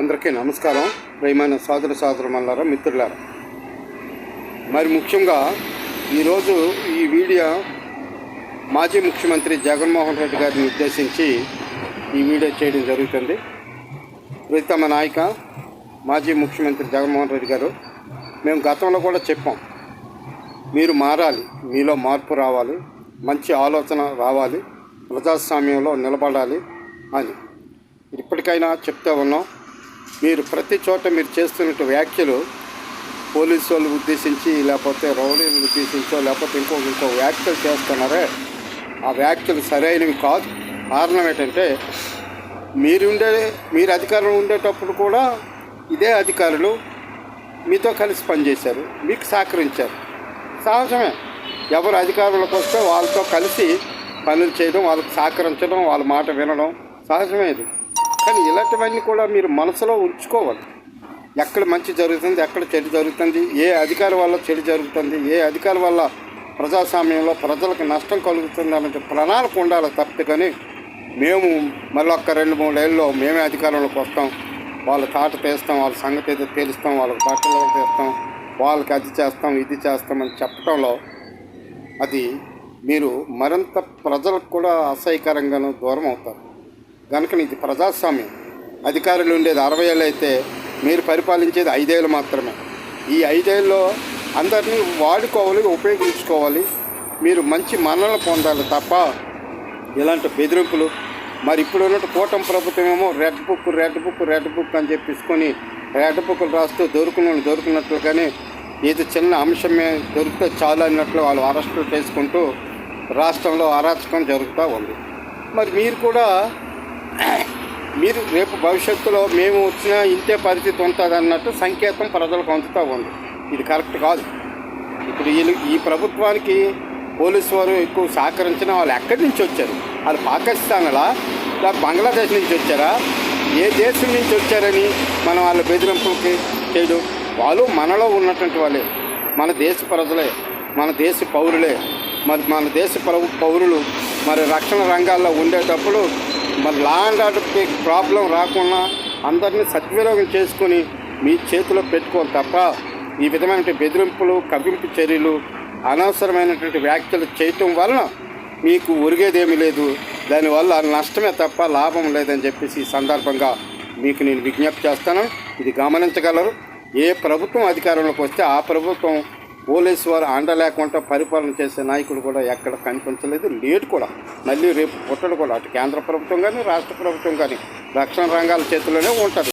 అందరికీ నమస్కారం. ప్రియమైన సోదర సోదరుమల్లారా మిత్రులారా. మరి ముఖ్యంగా ఈరోజు ఈ వీడియో మాజీ ముఖ్యమంత్రి జగన్మోహన్ రెడ్డి గారిని ఉద్దేశించి ఈ వీడియో చేయడం జరుగుతుంది. ప్రీతమ నాయక మాజీ ముఖ్యమంత్రి జగన్మోహన్ రెడ్డి గారు మేము గతంలో కూడా చెప్పాం. మీరు మారాలి మీలో మార్పు రావాలి మంచి ఆలోచన రావాలి ప్రజాస్వామ్యంలో నిలబడాలి అని. ఇప్పటికైనా చెప్తూ ఉన్నాం. మీరు ప్రతి చోట మీరు చేస్తున్న వ్యాఖ్యలు పోలీసు వాళ్ళు ఉద్దేశించి లేకపోతే రౌడీని ఉద్దేశించో లేకపోతే ఇంకో ఇంకో వ్యాఖ్యలు చేస్తున్నారే ఆ వ్యాఖ్యలు సరైనవి కాదు. కారణం ఏంటంటే మీరు ఉండే మీరు అధికారంలో ఉండేటప్పుడు కూడా ఇదే అధికారులు మీతో కలిసి పనిచేశారు మీకు సహకరించారు. సహజమే. ఎవరు అధికారంలోకి వస్తే వాళ్ళతో కలిసి పనులు చేయడం వాళ్ళకి సహకరించడం వాళ్ళ మాట వినడం సహజమే ఇది. కానీ ఇలాంటివన్నీ కూడా మీరు మనసులో ఉంచుకోవాలి. ఎక్కడ మంచి జరుగుతుంది ఎక్కడ చెడు జరుగుతుంది ఏ అధికారి వల్ల చెడు జరుగుతుంది ఏ అధికారి వల్ల ప్రజాస్వామ్యంలో ప్రజలకు నష్టం కలుగుతుంది అనే ప్రణాళిక ఉండాలి తప్పితే కానీ మేము మళ్ళీ ఒక్క రెండు మూడు ఏళ్ళలో మేమే అధికారంలోకి వస్తాం. వాళ్ళ తాట తీస్తాం వాళ్ళ సంగతి ఏదో తెలుస్తాం వాళ్ళకి బట్టలు తీస్తాం వాళ్ళకి అది చేస్తాం ఇది చేస్తామని చెప్పడంలో అది మీరు మరింత ప్రజలకు కూడా అసహ్యకరంగాను దూరం అవుతారు. కనుక ఇది ప్రజాస్వామ్యం అధికారులు ఉండేది అరవై ఏళ్ళు అయితే మీరు పరిపాలించేది ఐదేళ్ళు మాత్రమే. ఈ ఐదేళ్ళలో అందరినీ వాడుకోవాలి ఉపయోగించుకోవాలి. మీరు మంచి మన్నలు పొందాలి తప్ప ఇలాంటి బెదిరింపులు మరి ఇప్పుడు ఉన్నట్టు కూటమి ప్రభుత్వం ఏమో red book red book red book అని చెప్పేసుకొని రెడ్ బుక్లు రాస్తూ దొరుకున్న దొరుకున్నట్లు కానీ ఏది చిన్న అంశమే దొరికితే చాలు అన్నట్లు వాళ్ళు అరెస్టులు చేసుకుంటూ రాష్ట్రంలో అరాచకం జరుగుతూ ఉంది. మరి మీరు కూడా మీరు రేపు భవిష్యత్తులో మేము వచ్చిన ఇంతే పరిస్థితి ఉంటుంది అన్నట్టు సంకేతం ప్రజలకు అందుతూ ఉంది. ఇది కరెక్ట్ కాదు. ఇప్పుడు వీళ్ళు ఈ ప్రభుత్వానికి పోలీసు వారు ఎక్కువ సహకరించిన వాళ్ళు ఎక్కడి నుంచి వచ్చారు? వాళ్ళు పాకిస్తాన్లా? ఇలా బంగ్లాదేశ్ నుంచి వచ్చారా? ఏ దేశం నుంచి వచ్చారని మనం వాళ్ళ బెదిరింపులకి చేయడం? వాళ్ళు మనలో ఉన్నటువంటి వాళ్ళే. మన దేశ ప్రజలే. మన దేశ పౌరులే. మరి మన దేశ పౌరులు మరి రక్షణ రంగాల్లో ఉండేటప్పుడు మరి లా అండ్ ఆర్డర్కి ప్రాబ్లం రాకుండా అందరినీ సద్వినియోగం చేసుకొని మీ చేతిలో పెట్టుకోవాలి తప్ప ఈ విధమైన బెదిరింపులు కవ్వింపు చర్యలు అనవసరమైనటువంటి వ్యాఖ్యలు చేయటం వలన మీకు ఒరిగేదేమీ లేదు. దానివల్ల నష్టమే తప్ప లాభం లేదని చెప్పేసి ఈ సందర్భంగా మీకు నేను విజ్ఞప్తి చేస్తాను. ఇది గమనించగలరు. ఏ ప్రభుత్వం అధికారంలోకి వస్తే ఆ ప్రభుత్వం పోలీసు వారు అండ లేకుండా పరిపాలన చేసే నాయకుడు కూడా ఎక్కడ కనిపించలేదు. లేడు కూడా. మళ్ళీ రేపు పుట్టడు కూడా. అటు కేంద్ర ప్రభుత్వం కానీ రాష్ట్ర ప్రభుత్వం కానీ రక్షణ రంగాల చేతిలోనే ఉంటుంది